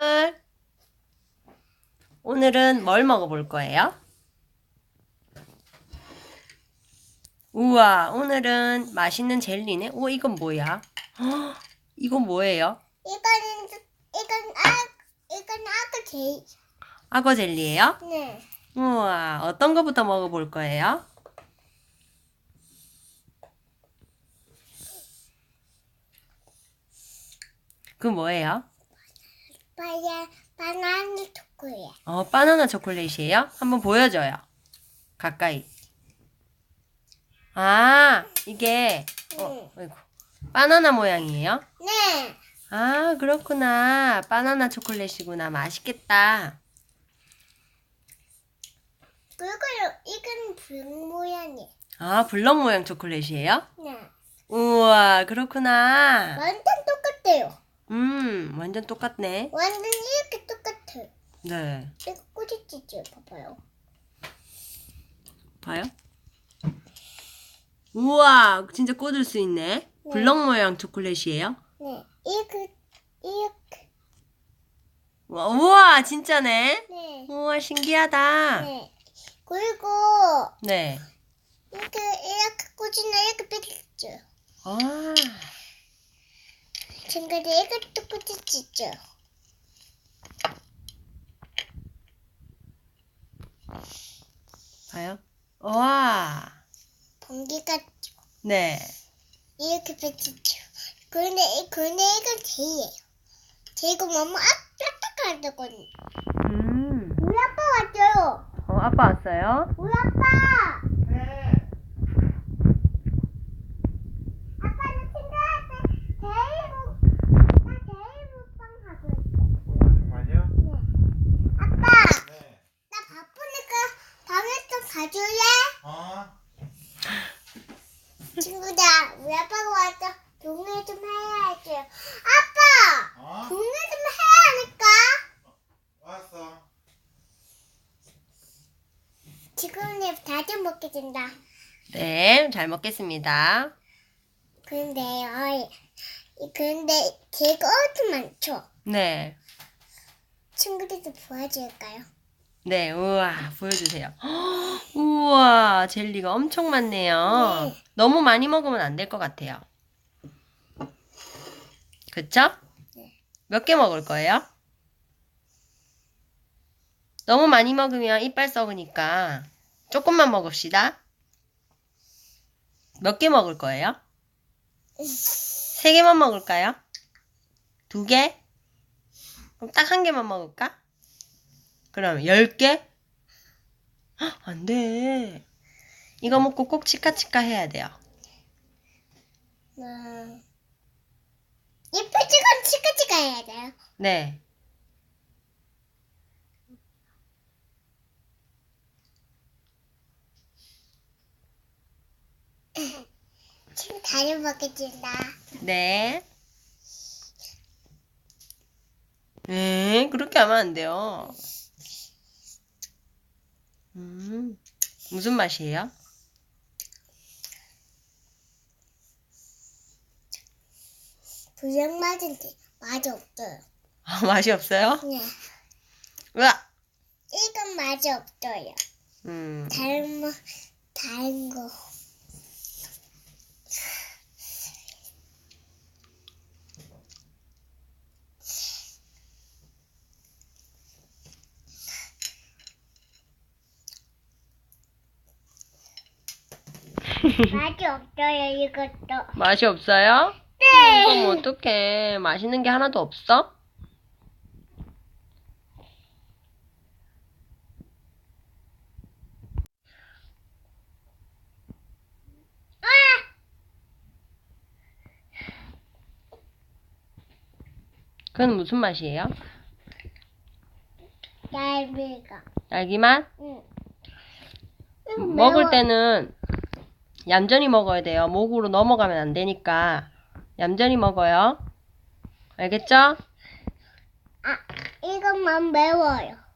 오늘- 오늘은 뭘 먹어볼 거예요? 우와, 오늘은 맛있는 젤리네. 우와, 이건 뭐야? 헉, 이건 뭐예요? 이거는 이건 아 이건 아까 제일 악어 젤리예요? 네. 우와, 어떤 거부터 먹어볼 거예요? 그 뭐예요? 바야 바나나 초코야. 어, 바나나 초콜릿이에요? 한번 보여줘요. 가까이. 아, 이게, 어, 아이고. 바나나 모양이에요? 네. 아, 그렇구나. 바나나 초콜릿이구나. 맛있겠다. 그리고 이건 불 모양이. 아, 블럭 모양 초콜릿이에요? 네. 우와, 그렇구나. 완전 똑같아요. 음, 완전 똑같네. 완전 이렇게 똑같아요. 네. 이거 꼬집지죠, 봐봐요. 봐요? 우와, 진짜 꽂을 수 있네. 블럭 모양 초콜릿이에요? 네. 이렇게 이렇게. 우와, 우와, 진짜네. 네. 우와, 신기하다. 네. 그리고 네. 이렇게 이렇게 꽂이나 이렇게 삐겠죠. 아, 친구들 이것도 꼬집지죠. 봐요? 와, 번개 같죠. 네. 이렇게 삐겠죠. 근데 이- 근데 이건 제이예요. 제이고 엄마 아까 하더거든요. 음. 우리 아빠 왔어요. 어, 아빠 왔어요? 우리 아빠. 아빠는 친구한테 제일 목, 나 제일 목방 하고 있어. 정말요? 네. 아빠, 네. 나 바쁘니까 방에 좀 가줄래? 어? 친구들, 우리 아빠가 와서 동네 좀 해야지. 아빠, 어? 동네 좀 해야 하니까. 왔어. 지금은 다좀 먹게 된다. 네, 잘 먹겠습니다. 근데요, 이- 근데 제가 엄청 많죠. 네. 친구들도 보여줄까요? 네, 우와, 보여주세요. 헉, 우와, 젤리가 엄청 많네요. 네. 너무 많이 먹으면 안 될 것 같아요. 그쵸? 네. 몇 개 먹을 거예요? 너무 많이 먹으면 이빨 썩으니까 조금만 먹읍시다. 몇 개 먹을 거예요? 세 개만 먹을까요? 두 개? 그럼 딱 한 개만 먹을까? 그럼 열 개? 헉, 안 돼. 이거 먹고 꼭 치카치카 해야 돼요. 음, 이 표지건 치카치카 해야 돼요. 네. 친구 다리 먹여준다. 네. 네, 그렇게 하면 안 돼요. 음, 무슨 맛이에요? 부정 맞은데 맛이 없어요. 아, 맛이 없어요? 네, 으아! 이건 맛이 없어요. 음, 다른 뭐 다른 거. 맛이 없어요 이것도. 맛이 없어요? 네. 그럼 어떡해. 맛있는 게 하나도 없어? 그건 무슨 맛이에요? 얇이가. 딸기 맛? 응. 먹을 때는 얌전히 먹어야 돼요. 목으로 넘어가면 안 되니까 얌전히 먹어요. 알겠죠? 아 이것만 매워요.